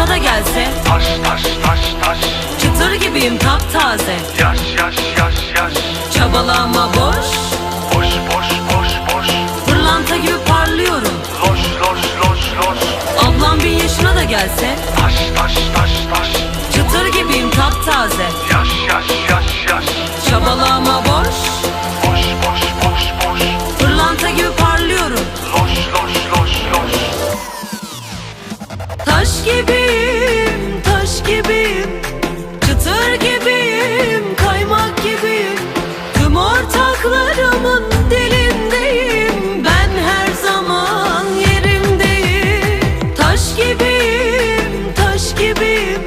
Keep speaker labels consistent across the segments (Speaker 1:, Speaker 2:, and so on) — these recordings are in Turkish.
Speaker 1: yaşına da gelse.
Speaker 2: Taş taş taş taş.
Speaker 1: Çıtır gibiyim taptaze.
Speaker 2: Yaş yaş yaş yaş.
Speaker 1: Çabalama Boş Çıtır gibiyim, kaymak gibiyim. Tüm ortaklarımın dilindeyim. Ben her zaman yerimdeyim Taş gibiyim, taş gibiyim.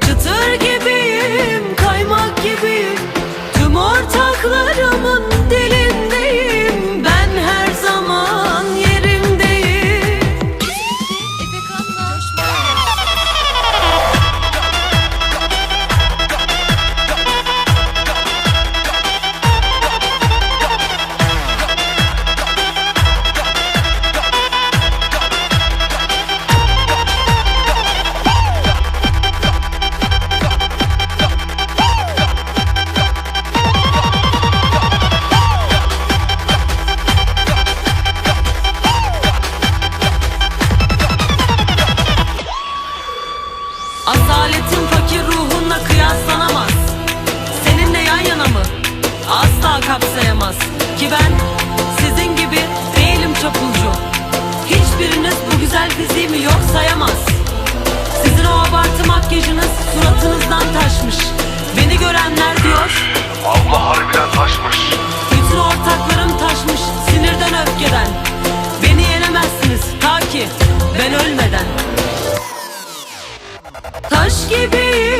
Speaker 1: Çıtır gibiyim, kaymak gibiyim. Tüm ortaklarımın suratınızdan taşmış. Beni görenler diyor.
Speaker 2: Allah harbiden taşmış.
Speaker 1: Bütün ortaklarım taşmış sinirden öfkeden. Beni yenemezsiniz ta ki ben ölmeden. Taş gibi